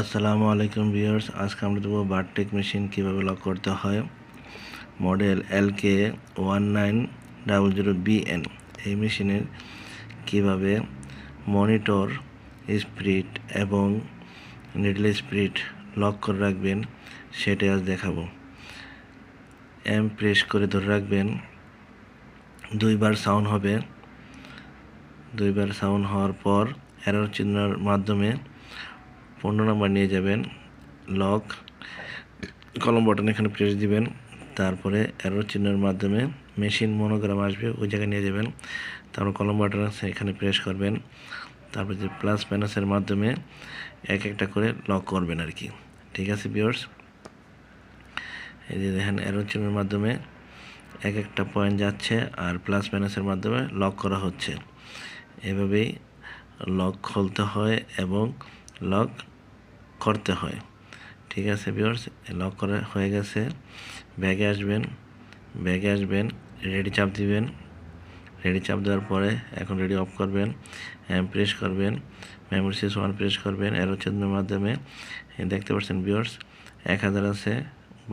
আসসালামু আলাইকুম ভিউয়ার্স, আজকে আমরা দেবো বারটেক মেশিন কীভাবে লক করতে হয়। Model L K one nine double zero BN এই মেশিনের কীভাবে মনিটর স্পিড এবং নিডল স্প্রিট লক করে রাখবেন, সেটাই আজ দেখাবো। এম প্রেস করে ধরে রাখবেন, দুইবার সাউন্ড হবে। দুইবার সাউন্ড হওয়ার পর এরর চিহ্নের মাধ্যমে পনেরো নাম্বার নিয়ে যাবেন লক কলম বটন এখানে প্রেস দিবেন, তারপরে অ্যারো চিহ্নের মাধ্যমে মেশিন মনোগ্রাম আসবে, ওই জায়গায় নিয়ে যাবেন, তারপর কলম বাটন আছে, এখানে প্রেস করবেন, তারপর যে প্লাস প্যানাসের মাধ্যমে এক একটা করে লক করবেন আর কি। ঠিক আছে বিয়ার্স এই যে দেখেন অ্যারো চিহ্নের মাধ্যমে এক একটা পয়েন্ট যাচ্ছে আর প্লাস মাইনাসের মাধ্যমে লক করা হচ্ছে। এভাবেই লক খুলতে হয় এবং লক করতে হয়। ঠিক আছে বিয়ার্স লক করা হয়ে গেছে। ব্যাগে আসবেন ব্যাগে আসবেন রেডি চাপ দিবেন। রেডি চাপ দেওয়ার পরে এখন রেডি অফ করবেন প্রেস করবেন মেমোরি সিস ওয়ান প্রেস করবেন এরো চিহ্নের মাধ্যমে। দেখতে পাচ্ছেন বিয়ার্স এক হাজার আছে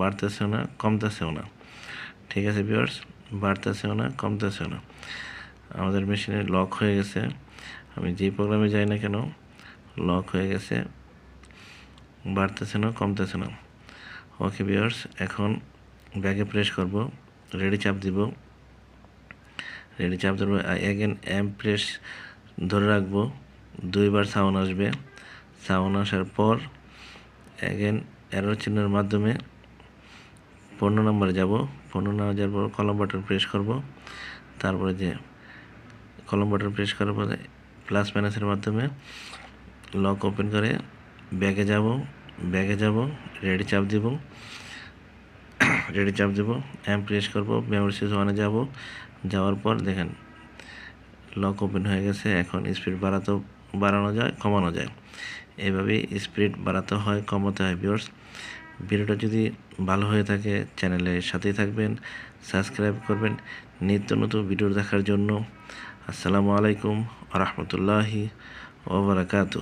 বাড়তেছেও না, কমতেছেও না। ঠিক আছে বিয়ার্স বাড়তেছেও না, কমতেছেও না। আমাদের মেশিনে লক হয়ে গেছে। আমি যেই প্রোগ্রামে যাই না কেন লক হয়ে গেছে। বাড়তেছে না, কমতেছে না। ওকে বিয়ার্স এখন ব্যাগে প্রেস করব। রেডি চাপ দিব। রেডি চাপ ধরবো। এগেন এম প্রেস ধরে রাখব। দুইবার সাউন্ড আসবে। সাউন্ড আসার পর এগেন এরো চিহ্নের মাধ্যমে পনেরো নম্বরে যাব। পনেরো নম্বর যাওয়ার পর কলম বাটন প্রেস করব। তারপরে যে কলম বাটন প্রেস করার পরে প্লাস মাইনাসের মাধ্যমে লক ওপেন করে, ব্যাগে যাব ব্যাগে যাব রেডি চাপ দিব রেডি চাপ দেব এম প্রেস করব মেমোরি সুইচ ওয়ানে যাব, যাওয়ার পর দেখেন লক ওপেন হয়ে গেছে, এখন স্পিড বাড়াতেও বাড়ানো যায়, কমানো যায়। এভাবেই স্পিড বাড়াতে হয়, কমাতে হয় বিয়ার্স ভিডিওটা যদি ভালো হয়ে থাকে চ্যানেলের সাথেই থাকবেন সাবস্ক্রাইব করবেন, নিত্য নতুন ভিডিও দেখার জন্য। আসসালামু আলাইকুম রহমতুল্লাহি ওবরাকাতু